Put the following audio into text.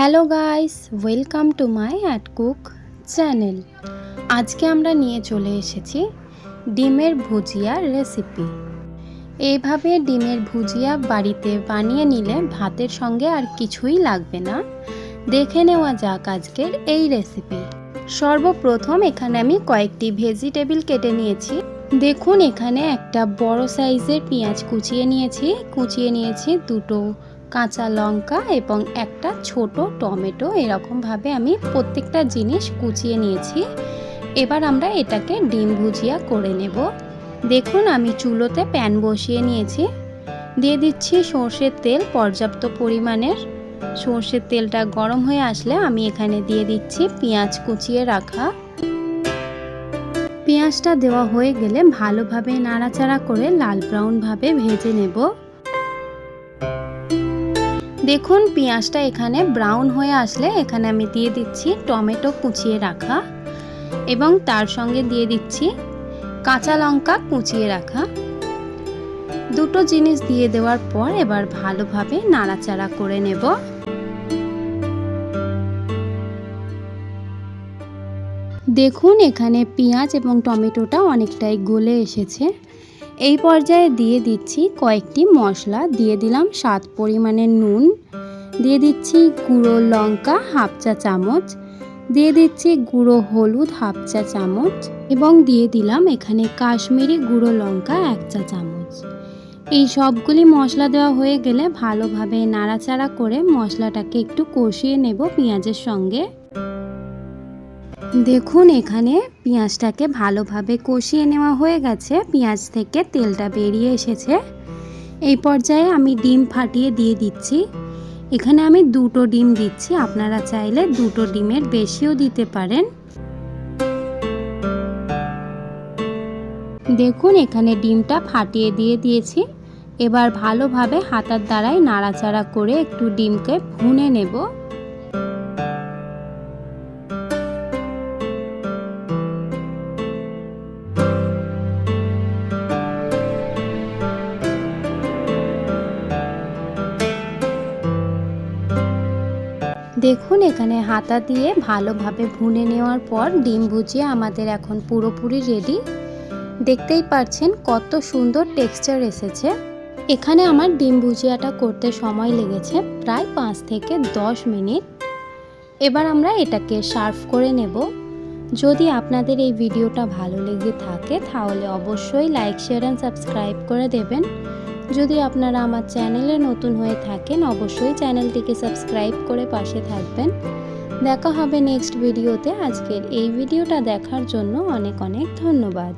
Hello guys, welcome to my at cook channel. আজকে আমরা নিয়ে চলে এসেছি ডিমের ভুজিয়ার রেসিপি। এইভাবে ডিমের ভুজিয়া বাড়িতে বানিয়ে নিলে ভাতের সঙ্গে আর কিছুই লাগবে না। দেখে নেওয়া যাক আজকের এই রেসিপি। সর্বপ্রথম এখানে আমি কয়েকটি ভেজিটেবিল কেটে নিয়েছি। দেখুন এখানে একটা বড় সাইজের পেঁয়াজ কুচিয়ে নিয়েছি। কুচিয়ে নিয়েছি দুটো কাঁচা লঙ্কা এবং একটা ছোট টমেটো এরকমভাবে আমি প্রত্যেকটা জিনিস কুচিয়ে নিয়েছি। এবার আমরা এটাকে ডিম ভুজিয়া করে নেব। দেখুন, আমি চুলোতে প্যান বসিয়ে নিয়েছি। দিয়ে দিচ্ছি সর্ষের তেল, পর্যাপ্ত পরিমাণের। সর্ষের তেলটা গরম হয়ে আসলে আমি এখানে দিয়ে দিচ্ছি পেঁয়াজ কুচিয়ে রাখা। পেঁয়াজটা দেওয়া হয়ে গেলে ভালোভাবে নাড়াচাড়া করে লাল ব্রাউনভাবে ভেজে নেব। দেখুন, পেঁয়াজটা এখানে ব্রাউন হয়ে আসলে এখানে আমি দিয়ে দিচ্ছি টমেটো কুচিয়ে রাখা এবং তার সঙ্গে দিয়ে দিচ্ছি কাঁচা লঙ্কা কুচিয়ে রাখা। দুটো জিনিস দিয়ে দেওয়ার পর এবার ভালোভাবে নাড়াচাড়া করে নেব। দেখুন, এখানে পেঁয়াজ এবং টমেটোটা অনেকটাই গলে এসেছে। এই পর্যায়ে দিয়ে দিচ্ছি কয়েকটি মশলা। দিয়ে দিলাম স্বাদ পরিমাণের নুন। দিয়ে দিচ্ছি গুঁড়ো লঙ্কা হাফ চা চামচ। দিয়ে দিচ্ছি গুঁড়ো হলুদ হাফ চা চামচ এবং দিয়ে দিলাম এখানে কাশ্মীরি গুঁড়ো লঙ্কা এক চা চামচ। এই সবগুলি মশলা দেওয়া হয়ে গেলে ভালোভাবে নাড়াচাড়া করে মশলাটাকে একটু কষিয়ে নেব পেঁয়াজের সঙ্গে। দেখুন, এখানে পেঁয়াজটাকে ভালোভাবে কষিয়ে নেওয়া হয়ে গেছে। পেঁয়াজ থেকে তেলটা বেরিয়ে এসেছে। এই পর্যায়ে আমি ডিম ফাটিয়ে দিয়ে দিচ্ছি। এখানে আমি দুটো ডিম দিচ্ছি। আপনারা চাইলে দুটো ডিমের বেশিও দিতে পারেন। দেখুন, এখানে ডিমটা ফাটিয়ে দিয়ে দিয়েছি। এবার ভালোভাবে হাতার দ্বারাই নাড়াচাড়া করে একটু ডিমকে ভুনে নেব। দেখুন, এখানে হাতা দিয়ে ভালোভাবে ভুনে নেওয়ার পর ডিম ভুজিয়ে আমাদের এখন পুরোপুরি রেডি দেখতেই পাচ্ছেন কত সুন্দর টেক্সচার এসেছে। এখানে আমার ডিম ভুজিয়াটা করতে সময় লেগেছে প্রায় পাঁচ থেকে দশ মিনিট। এবার আমরা এটাকে সার্ভ করে নেব। যদি আপনাদের এই ভিডিওটা ভালো লেগে থাকে, তাহলে অবশ্যই লাইক শেয়ার অ্যান্ড সাবস্ক্রাইব করে দেবেন। যদি আপনারা আমার চ্যানেলে নতুন হয়ে থাকেন, অবশ্যই চ্যানেলটিকে সাবস্ক্রাইব করে পাশে থাকবেন। দেখা হবে নেক্সট ভিডিওতে। আজকের এই ভিডিওটা দেখার জন্য অনেক অনেক ধন্যবাদ।